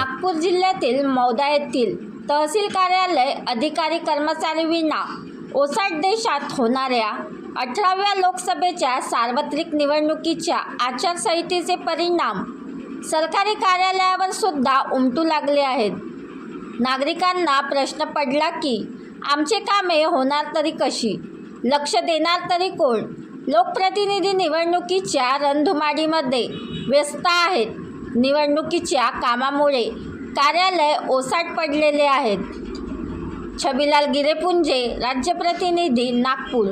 नागपूर जिल्ह्यातील मौदा येथील तहसील कार्यालय अधिकारी कर्मचारी विना ओसाट देशात होणाऱ्या अठराव्या लोकसभेच्या सार्वत्रिक निवडणुकीच्या आचारसंहितेचे परिणाम सरकारी कार्यालयावर सुद्धा उमटू लागले आहेत. नागरिकांना प्रश्न पडला की आमचे कामे होणार तरी कशी? लक्ष देणार तरी कोण? लोकप्रतिनिधी निवडणुकीच्या रणधुमाडीमध्ये व्यस्त आहेत. निवडणुकीच्या कामामुळे कार्यालय ओसाट पडलेले आहेत. छबिलाल गिरेपुंजे राज्य प्रतिनिधी नागपूर.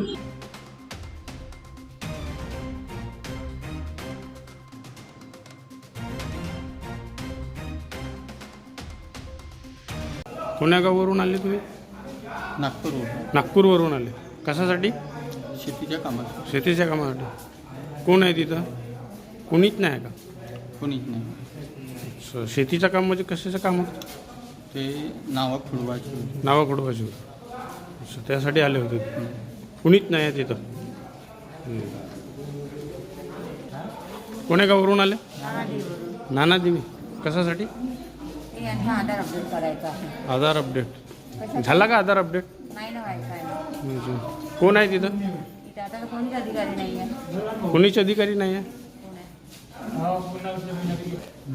कोण्या गावावरून आले तुम्ही? नागपूर नागपूरवरून आले. कशासाठी? शेतीच्या कामात शेतीच्या कामासाठी. कोण आहे तिथं? कोणीच नाही आहे का? कोणीच नाही. स- शेतीचं काम म्हणजे कशाचं काम? होतं ते नावा खुडवायचे नावा खोडवायची होतं. अच्छा, त्यासाठी आले होते. कुणीच नाही आहे तिथं. कोण्या गावावरून आले? नाना दिनी कशासाठी आधार अपडेट करायचा आहे. आधार अपडेट झाला का आधार अपडेट नाही ना व्हायचं आहे. अच्छा. कोण आहे तिथं? इथे आता तर कोणीच अधिकारी नाही आहे कोणीच अधिकारी नाही आहे कोण आहे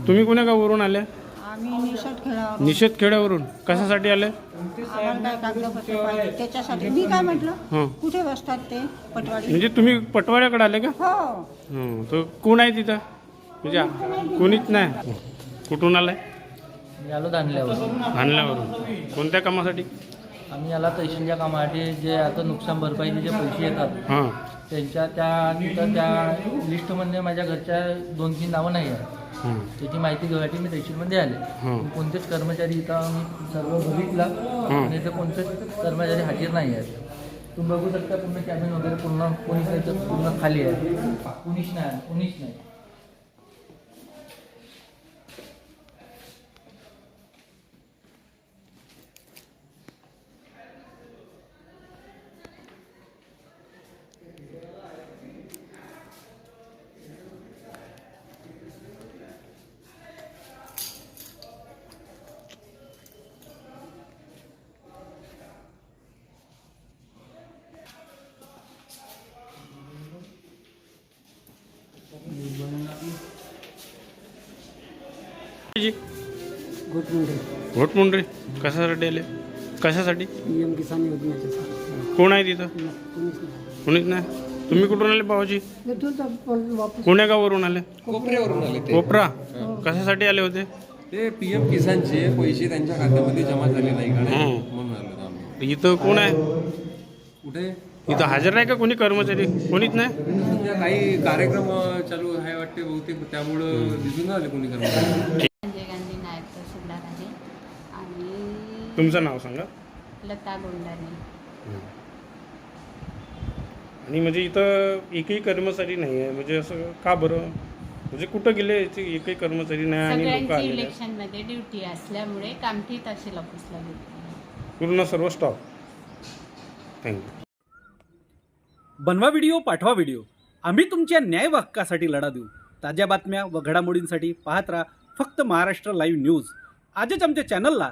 तुम्ही कोण्या गावावरून आले आम्ही निषेध खेळावर निषेध खेड्यावरून. कशासाठी आले आम्हाला काय कागदपत्र पाहिजे? त्याच्यासाठी. मी काय म्हटलं? हां. कुठे बसतात ते? पटवाडी म्हणजे तुम्ही पटवाड्याकडे आले का? हो. हं, तर कोण आहे तिथं? म्हणजे कोणीच नाही. कुठून आलाय? आलो दांडल्यावर आणल्यावरून कोणत्या कामासाठी? आम्ही याला तहसीलच्या कामासाठी जे आता नुकसान भरपाईचे जे पैसे येतात हां. त्यांच्या त्या तिथं त्या लिस्टमध्ये माझ्या घरच्या दोन तीन नावं नाही आहेत. हां. त्याची माहिती घेण्यासाठी मी तहसीलमध्ये आले. हां. कोणतेच कर्मचारी इथं मी सर्व बघितलं आणि इथं कोणतेच कर्मचारी हजर नाही आहेत. तुम्ही बघू शकता पूर्ण कॅबिन वगैरे पूर्ण कोणीच नाही इथं पूर्ण खाली आहे. कुणीच नाही कुणीच नाही. घोटमुंडे. घोटमुंडरे कशासाठी आले? कशासाठी? पी एम किसान योजनेचे. कोण आहे तिथं? कोणीच नाही. नाही? तुम्ही कुठून आले वापस कोण्या गावावरून आले? कोपऱ्यावरून आले ते. कोपरा? कशासाठी आले होते? ते पी एम किसानचे पैसे त्यांच्या खात्यामध्ये जमा झाले नाही का? नाही? हं. म्हणून आलो आम्ही. इथं कोण आहे? कुठे? इथं हजर आहे का कोणी कर्मचारी? कोणीच नाही? काही कार्यक्रम चालू आहे वाटते बहुतेक त्यामुळं दिसून आले कोणी कर्मचारी. तुमचं नाव सांगा. लता गोंडाने. आणि म्हणजे इथं एकही कर्मचारी नाही आहे. म्हणजे असं का बरं? म्हणजे कुठं गेले याचे एकही कर्मचारी नाही आणि लोक सगळ्यांची आलेले आहे. इलेक्शनमध्ये ड्युटी असल्यामुळे कामठी तहसील ऑफिसला पूर्ण सर्व स्टॉप थँक्यू बनवा व्हिडिओ पाठवा व्हिडिओ आम्ही तुमच्या न्याय हक्कासाठी लढा देऊ. ताज्या बातम्या व घडामोडींसाठी पाहत राहा फक्त महाराष्ट्र लाईव्ह न्यूज आजच आमच्या चॅनलला